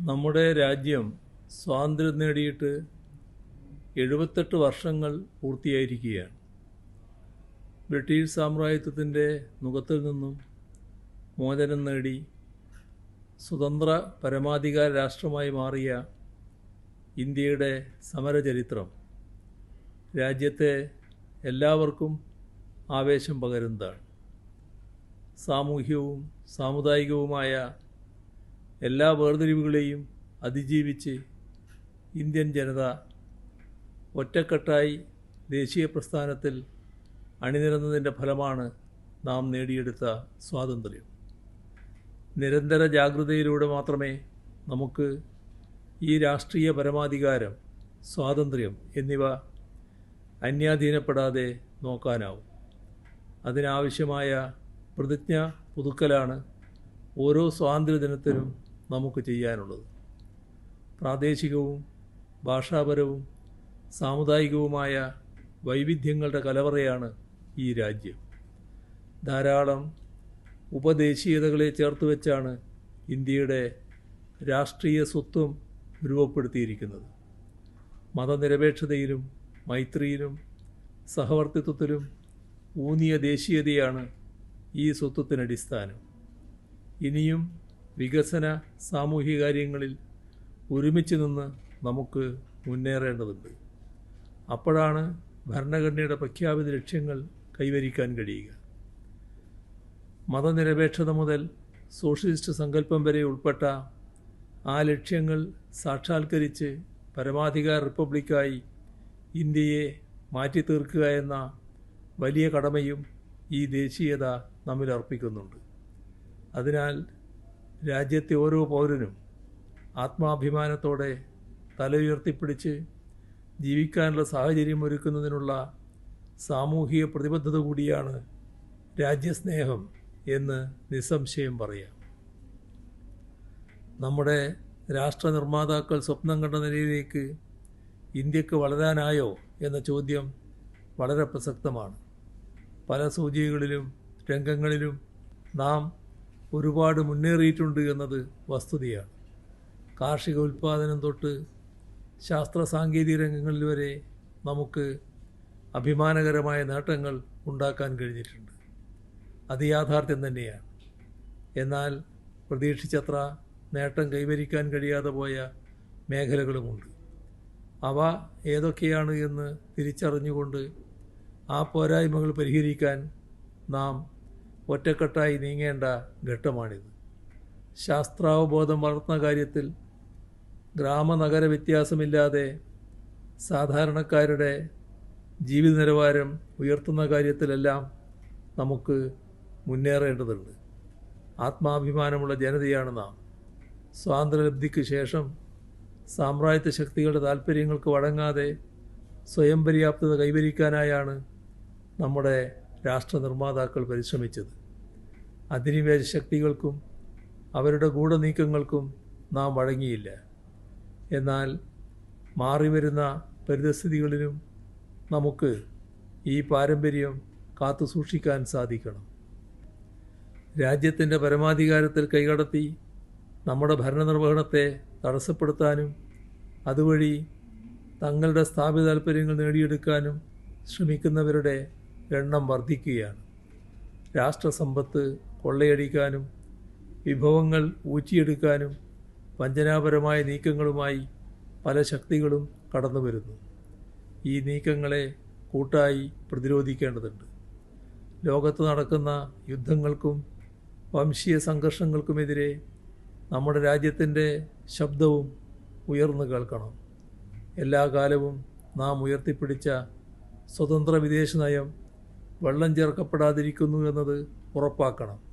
നമ്മുടെ രാജ്യം സ്വാതന്ത്ര്യം നേടിയിട്ട് എഴുപത്തെട്ട് വർഷങ്ങൾ പൂർത്തിയായിരിക്കുകയാണ്. ബ്രിട്ടീഷ് സാമ്രാജ്യത്വത്തിന്റെ മുഖത്തിൽ നിന്നും മോചനം നേടി സ്വതന്ത്ര പരമാധികാര രാഷ്ട്രമായി മാറിയ ഇന്ത്യയുടെ സമരചരിത്രം. രാജ്യത്തെ എല്ലാവർക്കും ആവേശം പകരുന്നതാണ്. സാമൂഹ്യവും സാമുദായികവുമായ എല്ലാ വേർതിരിവുകളെയും അതിജീവിച്ച് ഇന്ത്യൻ ജനത ഒറ്റക്കെട്ടായി ദേശീയ പ്രസ്ഥാനത്തിൽ അണിനിരന്നതിന്റെ ഫലമാണ് നാം നേടിയെടുത്ത സ്വാതന്ത്ര്യം. നിരന്തര ജാഗ്രതയിലൂടെ മാത്രമേ നമുക്ക് ഈ രാഷ്ട്രീയ പരമാധികാരം സ്വാതന്ത്ര്യം എന്നിവ അന്യാധീനപ്പെടാതെ നോക്കാനാവും. അതിനാവശ്യമായ പ്രതിജ്ഞ പുതുക്കലാണ് ഓരോ സ്വാതന്ത്ര്യദിനത്തിനും നമുക്ക് ചെയ്യാനുള്ളത്. പ്രാദേശികവും ഭാഷാപരവും സാമുദായികവുമായ വൈവിധ്യങ്ങളുടെ കലവറയാണ് ഈ രാജ്യം. ധാരാളം ഉപദേശീയതകളെ ചേർത്ത് വെച്ചാണ് ഇന്ത്യയുടെ രാഷ്ട്രീയ സ്വത്വം രൂപപ്പെടുത്തിയിരിക്കുന്നത്. മതനിരപേക്ഷതയിലും മൈത്രിയിലും സഹവർത്തിത്വത്തിലും ഊന്നിയ ദേശീയതയാണ് ഈ സ്വത്വത്തിനടിസ്ഥാനം. ഇനിയും വികസന സാമൂഹിക കാര്യങ്ങളിൽ ഒരുമിച്ച് നിന്ന് നമുക്ക് മുന്നേറേണ്ടതുണ്ട്. അപ്പോഴാണ് ഭരണഘടനയുടെ പ്രഖ്യാപിത ലക്ഷ്യങ്ങൾ കൈവരിക്കാൻ കഴിയുക. മതനിരപേക്ഷത മുതൽ സോഷ്യലിസ്റ്റ് സങ്കല്പം വരെ ഉൾപ്പെട്ട ആ ലക്ഷ്യങ്ങൾ സാക്ഷാത്കരിച്ച് പരമാധികാര റിപ്പബ്ലിക്കായി ഇന്ത്യയെ മാറ്റി തീർക്കുക എന്ന വലിയ കടമയും ഈ ദേശീയത നമ്മിൽ അർപ്പിക്കുന്നുണ്ട്. അതിനാൽ രാജ്യത്തെ ഓരോ പൗരനും ആത്മാഭിമാനത്തോടെ തലയുയർത്തിപ്പിടിച്ച് ജീവിക്കാനുള്ള സാഹചര്യം ഒരുക്കുന്നതിനുള്ള സാമൂഹിക പ്രതിബദ്ധത കൂടിയാണ് രാജ്യസ്നേഹം എന്ന് നിസ്സംശയം പറയാം. നമ്മുടെ രാഷ്ട്ര നിർമ്മാതാക്കൾ സ്വപ്നം കണ്ട നിലയിലേക്ക് ഇന്ത്യയ്ക്ക് വളരാനായോ എന്ന ചോദ്യം വളരെ പ്രസക്തമാണ്. പല സൂചികകളിലും രംഗങ്ങളിലും നാം ഒരുപാട് മുന്നേറിയിട്ടുണ്ട് എന്നത് വസ്തുതയാണ്. കാർഷിക ഉൽപ്പാദനം തൊട്ട് ശാസ്ത്ര സാങ്കേതിക രംഗങ്ങളിൽ വരെ നമുക്ക് അഭിമാനകരമായ നേട്ടങ്ങൾ ഉണ്ടാക്കാൻ കഴിഞ്ഞിട്ടുണ്ട്. അത് യാഥാർത്ഥ്യം തന്നെയാണ്. എന്നാൽ പ്രതീക്ഷിച്ചത്ര നേട്ടം കൈവരിക്കാൻ കഴിയാതെ പോയ മേഖലകളുമുണ്ട്. അവ ഏതൊക്കെയാണ് എന്ന് തിരിച്ചറിഞ്ഞുകൊണ്ട് ആ പോരായ്മകൾ പരിഹരിക്കാൻ നാം ഒറ്റക്കെട്ടായി നീങ്ങേണ്ട ഘട്ടമാണിത്. ശാസ്ത്രാവബോധം വളർത്തുന്ന കാര്യത്തിൽ ഗ്രാമനഗര വ്യത്യാസമില്ലാതെ സാധാരണക്കാരുടെ ജീവിത നിലവാരം ഉയർത്തുന്ന കാര്യത്തിലെല്ലാം നമുക്ക് മുന്നേറേണ്ടതുണ്ട്. ആത്മാഭിമാനമുള്ള ജനതയാണ് നാം. സ്വാതന്ത്ര്യലബ്ധിക്ക് ശേഷം സാമ്രാജ്യത്വ ശക്തികളുടെ താല്പര്യങ്ങൾക്ക് വഴങ്ങാതെ സ്വയം പര്യാപ്തത കൈവരിക്കാനായാണ് നമ്മുടെ രാഷ്ട്ര നിർമ്മാതാക്കൾ പരിശ്രമിച്ചത്. അധിനിവേശ ശക്തികൾക്കും അവരുടെ ഗൂഢനീക്കങ്ങൾക്കും നാം വഴങ്ങിയില്ല. എന്നാൽ മാറിവരുന്ന പരിതസ്ഥിതികളിലും നമുക്ക് ഈ പാരമ്പര്യം കാത്തു സൂക്ഷിക്കാൻ സാധിക്കണം. രാജ്യത്തിന്റെ പരമാധികാരത്തിൽ കൈകടത്തി നമ്മുടെ ഭരണനിർവഹണത്തെ തടസ്സപ്പെടുത്താനും അതുവഴി തങ്ങളുടെ സ്ഥാപിത താല്പര്യങ്ങൾ നേടിയെടുക്കാനും ശ്രമിക്കുന്നവരുടെ എണ്ണം വർദ്ധിക്കുകയാണ്. രാഷ്ട്രസമ്പത്ത് കൊള്ളയടിക്കാനും വിഭവങ്ങൾ ഊറ്റിയെടുക്കാനും വഞ്ചനാപരമായ നീക്കങ്ങളുമായി പല ശക്തികളും കടന്നു വരുന്നു. ഈ നീക്കങ്ങളെ കൂട്ടായി പ്രതിരോധിക്കേണ്ടതുണ്ട്. ലോകത്ത് നടക്കുന്ന യുദ്ധങ്ങൾക്കും വംശീയ സംഘർഷങ്ങൾക്കുമെതിരെ നമ്മുടെ രാജ്യത്തിന്റെ ശബ്ദവും ഉയർന്നു കേൾക്കണം. എല്ലാ കാലവും നാം ഉയർത്തിപ്പിടിച്ച സ്വതന്ത്ര വിദേശ നയം വെള്ളം ചേർക്കപ്പെടാതിരിക്കുന്നു എന്നത് ഉറപ്പാക്കണം.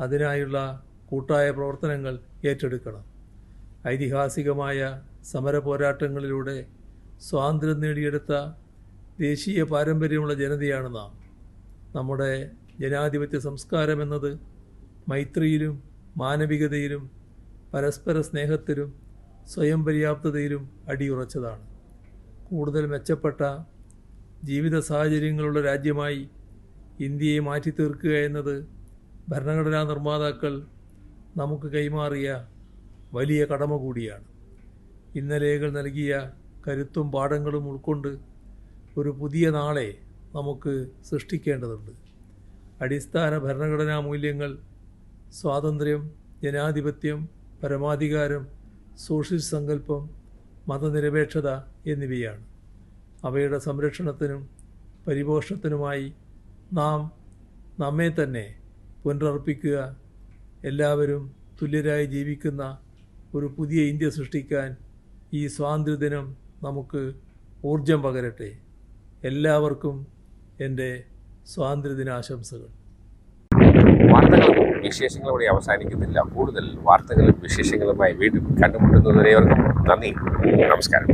അതിനായുള്ള കൂട്ടായ പ്രവർത്തനങ്ങൾ ഏറ്റെടുക്കണം. ഐതിഹാസികമായ സമര പോരാട്ടങ്ങളിലൂടെ സ്വാതന്ത്ര്യം നേടിയെടുത്ത ദേശീയ പാരമ്പര്യമുള്ള ജനതയാണ് നാം. നമ്മുടെ ജനാധിപത്യ സംസ്കാരം എന്നത് മൈത്രിയിലും മാനവികതയിലും പരസ്പര സ്നേഹത്തിലും സ്വയം പര്യാപ്തതയിലും അടിയുറച്ചതാണ്. കൂടുതൽ മെച്ചപ്പെട്ട ജീവിത സാഹചര്യങ്ങളുള്ള രാജ്യമായി ഇന്ത്യയെ മാറ്റി തീർക്കുക എന്നത് ഭരണഘടനാ നിർമ്മാതാക്കൾ നമുക്ക് കൈമാറിയ വലിയ കടമ കൂടിയാണ്. ഇന്നലെകൾ നൽകിയ കരുത്തും പാഠങ്ങളും ഉൾക്കൊണ്ട് ഒരു പുതിയ നാളെ നമുക്ക് സൃഷ്ടിക്കേണ്ടതുണ്ട്. അടിസ്ഥാന ഭരണഘടനാ മൂല്യങ്ങൾ സ്വാതന്ത്ര്യം ജനാധിപത്യം പരമാധികാരം സോഷ്യൽ സങ്കല്പം മതനിരപേക്ഷത എന്നിവയാണ്. അവയുടെ സംരക്ഷണത്തിനും പരിപോഷണത്തിനുമായി നാം നമ്മെ തന്നെ പുനരർപ്പിക്കുക. എല്ലാവരും തുല്യരായി ജീവിക്കുന്ന ഒരു പുതിയ ഇന്ത്യ സൃഷ്ടിക്കാൻ ഈ സ്വാതന്ത്ര്യദിനം നമുക്ക് ഊർജം പകരട്ടെ. എല്ലാവർക്കും എന്റെ സ്വാതന്ത്ര്യദിനാശംസകൾ. വാർത്തകളും വിശേഷങ്ങളും അവസാനിക്കുന്നില്ല. കൂടുതൽ വാർത്തകളും വിശേഷങ്ങളുമായി വീണ്ടും കണ്ടുമുട്ടുന്നതുവരെയവർക്കും നന്ദി. നമസ്കാരം.